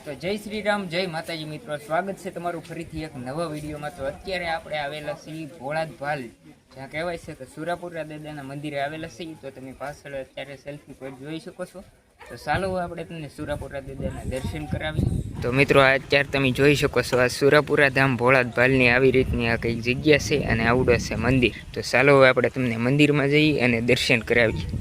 જય શ્રી રામ જય માતાજી મિત્રો. સ્વાગત છે તમારું ફરીથી એક નવા વિડીયોમાં. તો અત્યારે આપણે આવેલા છીએ ભોળાદ ભાલ. જ્યાં કહેવાય છે કે સુરાપુરા દાદાના મંદિરે આવેલા છીએ. તો તમે પાછળ અત્યારે સેલ્ફી પોઈન્ટ જોઈ શકો છો. તો ચાલો આપણે તમને સુરાપુરા દાદાના દર્શન કરાવીએ તો મિત્રો, આ અત્યારે તમે જોઈ શકો છો, આ સુરાપુરા ધામ ભોળાદ ભાલની આવી રીતની આ કંઈક જગ્યા છે અને આવડે છે મંદિર. તો ચાલો આપણે તમને મંદિરમાં જઈએ અને દર્શન કરાવીએ.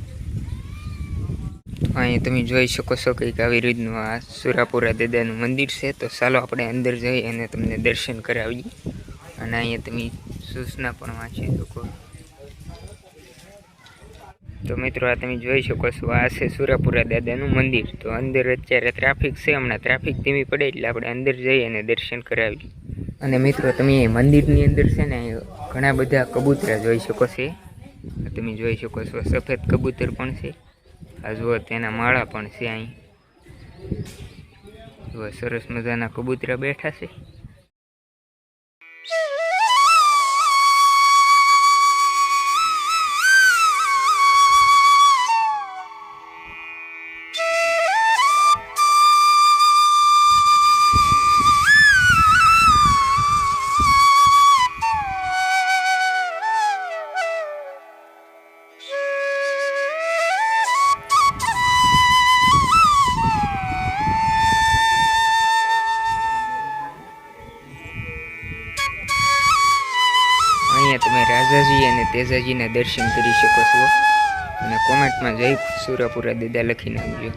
અહીંયા તમે જોઈ શકો છો કંઈક આવી રીતનું આ સુરાપુરા દાદાનું મંદિર છે. તો ચાલો આપણે અંદર જઈ અને તમને દર્શન કરાવીએ. અને અહીંયા તમે સૂચના પણ વાંચી શકો. તો મિત્રો, આ તમે જોઈ શકો છો, આ છે સુરાપુરા દાદાનું મંદિર. તો અંદર અત્યારે ટ્રાફિક છે, હમણાં ટ્રાફિક ધીમી પડે એટલે આપણે અંદર જઈ અને દર્શન કરાવીએ. અને મિત્રો, તમે મંદિરની અંદર છે ને ઘણા બધા કબૂતરા જોઈ શકો છે. તમે જોઈ શકો છો, સફેદ કબૂતર પણ છે. આ જુઓ તેના માળા પણ છે અહીં. સરસ મજાના કબૂતરા બેઠા છે. અહીંયા તમે રાજાજી અને તેજાજીના દર્શન કરી શકો છો. અને કોમેન્ટમાં જય સુરાપુરા દાદા લખી નાખજો.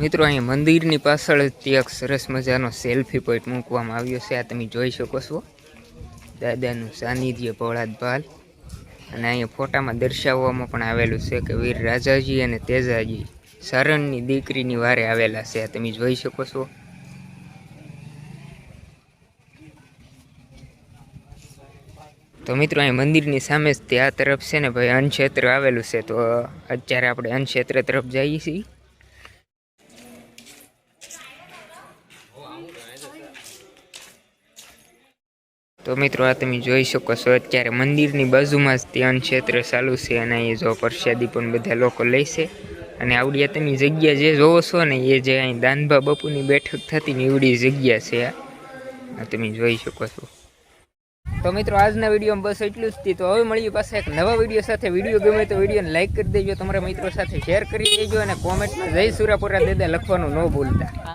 મિત્રો અહીંયા મંદિરની પાછળ એક સરસ મજાનો સેલ્ફી પોઈન્ટ મૂકવામાં આવ્યો છે. આ તમે જોઈ શકો છો. દાદાનું સાનિધ્ય ભોળાદ ભાલ અને અહીંયા ફોટામાં દર્શાવવામાં પણ આવેલું છે કે વીર રાજાજી અને તેજાજી સારણની દીકરીની વારે આવેલા છે. આ તમે જોઈ શકો છો. તો મિત્રો, અહીં મંદિરની સામે જ તે તરફ છે ને ભાઈ અન્નક્ષેત્ર આવેલું છે. તો અત્યારે આપણે અન્નક્ષેત્ર તરફ જઈએ છીએ. તો મિત્રો, આ તમે જોઈ શકો છો, અત્યારે મંદિરની બાજુમાં જ તે અન્નક્ષેત્ર ચાલુ છે અને અહીં જો પ્રસાદી પણ બધા લોકો લે છે. અને આવડી તમે જગ્યા જે જોવો છો ને, એ જે અહીં દાનભા બપુની બેઠક થતી ને એવડી જગ્યા છે આ તમે જોઈ શકો છો. તો મિત્રો, આજના વિડીયોમાં બસ એટલું જ તો હવે મળીએ પાસે એક નવા વીડિયો સાથે. વીડિયો ગમે તો વિડીયોને લાઈક કરી દેજો, તમારા મિત્રો સાથે શેર કરી દેજો અને કોમેન્ટમાં જય સુરાપુરા દેદા લખવાનું ન ભૂલતા.